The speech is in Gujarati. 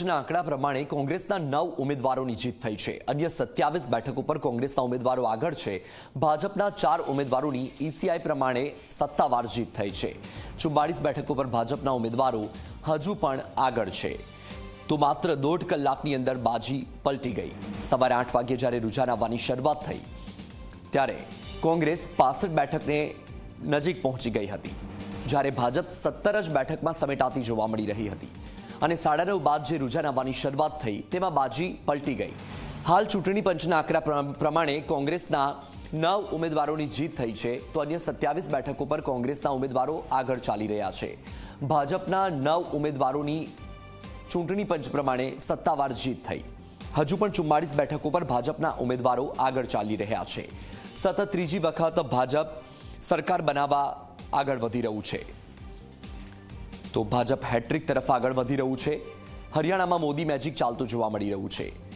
ના આંકડા પ્રમાણે કોંગ્રેસના નવ ઉમેદવારોની જીત થઈ છે. અન્ય સત્યાવીસ બેઠક ઉપર કોંગ્રેસના ઉમેદવારો આગળ છે. ભાજપના ચાર ઉમેદવારોની ઈસીઆઈ પ્રમાણે સત્તાવાર જીત થઈ છે. ચુમ્માળીસ બેઠક ઉપર ભાજપના ઉમેદવારો હજુ પણ આગળ છે. તો માત્ર દોઢ કલાકની અંદર બાજી પલટી ગઈ. સવારે આઠ વાગ્યે જ્યારે રૂઝાન આવવાની શરૂઆત થઈ, ત્યારે કોંગ્રેસ પાસઠ બેઠકને નજીક પહોંચી ગઈ હતી. જ્યારે ભાજપ સત્તર જ બેઠકમાં સમેટાતી જોવા મળી રહી હતી. અને સાડા નવ બાદ જે રૂઝાનાવાની શરૂઆત થઈ, તેમાં બાજી પલટી ગઈ. હાલ ચૂંટણી પંચના આંકડા પ્રમાણે કોંગ્રેસના નવ ઉમેદવારોની જીત થઈ છે, તો અન્ય સત્યાવીસ બેઠકો પર કોંગ્રેસના ઉમેદવારો આગળ ચાલી રહ્યા છે. ભાજપના નવ ઉમેદવારોની ચૂંટણી પંચ પ્રમાણે સત્તાવાર જીત થઈ. હજુ પણ ચુમ્માળીસ બેઠકો પર ભાજપના ઉમેદવારો આગળ ચાલી રહ્યા છે. સતત ત્રીજી વખત ભાજપ સરકાર બનાવવા આગળ વધી રહ્યું છે. તો ભાજપ હેટ્રિક તરફ આગળ વધી રહ્યું છે. હરિયાણામાં મોદી મેજિક ચાલતું જોવા મળી રહ્યું છે.